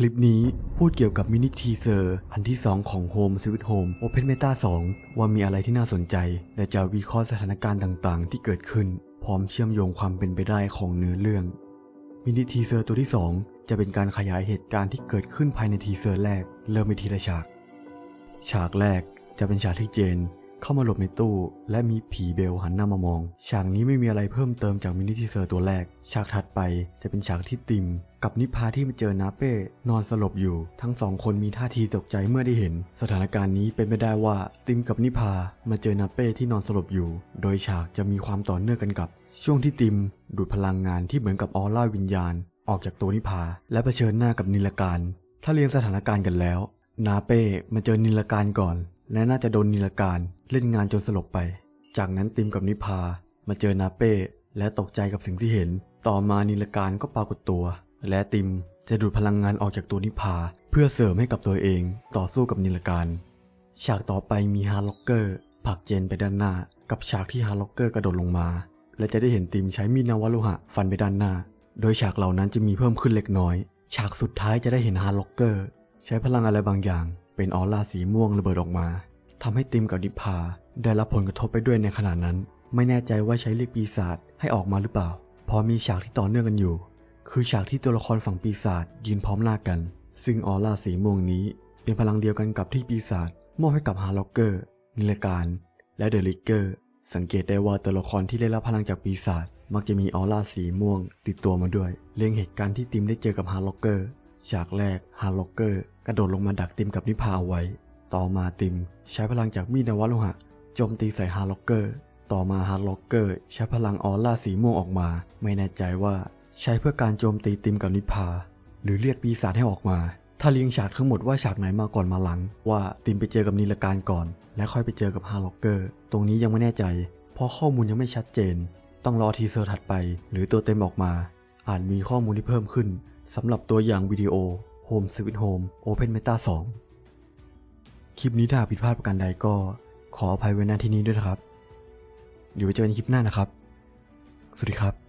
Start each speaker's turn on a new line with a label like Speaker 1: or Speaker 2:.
Speaker 1: คลิปนี้พูดเกี่ยวกับมินิทีเซอร์อันที่ 2 ของ Home Sweet Home Open Meta 2 ว่ามีอะไรที่น่าสนใจ และจะวิเคราะห์สถานการณ์ต่างๆ ที่เกิดขึ้น พร้อมเชื่อมโยงความเป็นไปได้ของเนื้อเรื่อง มินิทีเซอร์ตัวที่ 2 จะเป็นการขยายเหตุการณ์ที่เกิดขึ้นภายในทีเซอร์แรก เริ่มไปทีละฉาก ฉากแรกจะเป็นฉากที่เจน เข้ามาหลบในตู้ และมีผีเบลหันหน้ามามอง ฉากนี้ไม่มีอะไรเพิ่มเติมจากมินิทีเซอร์ตัวแรก ฉากถัดไปจะเป็นฉากที่ติม กับนิพาที่มาเจอนาเป้ นอนสลบอยู่ ทั้งสองคนมีท่าทีตกใจเมื่อได้เห็น สถานการณ์นี้เป็นไปได้ว่าติมกับนิพามาเจอนาเป้ที่นอนสลบอยู่ โดยฉากจะมีความต่อเนื่องกันกับ ช่วงที่ติม ดูดพลังงานที่เหมือนกับออร่าวิญญาณ ออกจากตัวนิพา และเผชิญหน้ากับนิลการถ้าเรียงสถานการณ์กันแล้ว นาเป้มาเจอนิลการก่อน และน่าจะโดนนิลการเล่นงานจนสลบไป จากนั้นติมกับนิพามาเจอนาเป้ และตกใจกับสิ่งที่เห็น ต่อมานิลการก็ปรากฏตัว และติมจะดูดพลังงานออกจากตัวนิพา เพื่อเสริมให้กับตัวเองต่อสู้กับนิลการฉากต่อไปมีฮาร์ล็อกเกอร์ผลักเจนไปด้านหน้า กับฉากที่ฮาร์ล็อกเกอร์กระโดดลงมา และจะได้เห็นติมใช้มีดนาวาโลหะฟันไปด้านหน้า โดยฉากเหล่านั้นจะมีเพิ่มขึ้นเล็กน้อย ฉากสุดท้ายจะได้เห็นฮาร์ล็อกเกอร์ใช้พลังอะไรบางอย่าง เป็นออร่าสีม่วงระเบิดออกมาทำให้ติมกับนิพาได้รับผลกระทบไปด้วยในขณะนั้น ไม่แน่ใจว่าใช้เรียกปีศาจให้ออกมาหรือเปล่า พอมีฉากที่ต่อเนื่องกันอยู่ คือฉากที่ตัวละครฝั่งปีศาจยืนพร้อมหน้ากัน ซึ่งออร่าสีม่วงนี้ เป็นพลังเดียวกันกับที่ปีศาจมอบให้กับฮาร์ล็อกเกอร์นิลการ และเดอะลิกเกอร์ สังเกตได้ว่าตัวละครที่ได้รับพลังจากปีศาจมักจะมีออร่าสีม่วง ติดตัวมาด้วยเรื่องเหตุการณ์ที่ติมได้เจอกับฮาร์ล็อกเกอร์ ฉากแรกฮาร์ล็อกเกอร์กระโดดลงมาดักติมกับนิพาเอาไว้ ต่อมาติมใช้พลังจากมีดนวโลหะโจมตีใส่ฮาร์ล็อกเกอร์ ต่อมาฮาร์ล็อกเกอร์ใช้พลังออร่าสีม่วงออกมา ไม่แน่ใจว่าใช้เพื่อการโจมตีติมกับนิพา หรือเรียกปีศาจให้ออกมา ถ้าเรียงฉากทั้งหมดว่าฉากไหนมาก่อนมาหลัง ว่าติมไปเจอกับนิลการก่อน และค่อยไปเจอกับฮาร์ล็อกเกอร์ ตรงนี้ยังไม่แน่ใจ เพราะข้อมูลยังไม่ชัดเจน ต้องรอทีเซอร์ถัดไป หรือตัวเต็มออกมา อาจมีข้อมูลที่เพิ่มขึ้นสำหรับตัวอย่างวิดีโอ Home Sweet Home Open Meta 2 คลิปนี้ถ้าผิดพลาดประการใดก็ขออภัยไว้ณที่นี้ด้วยนะครับ เดี๋ยวเจอกันในคลิปหน้านะครับ สวัสดีครับ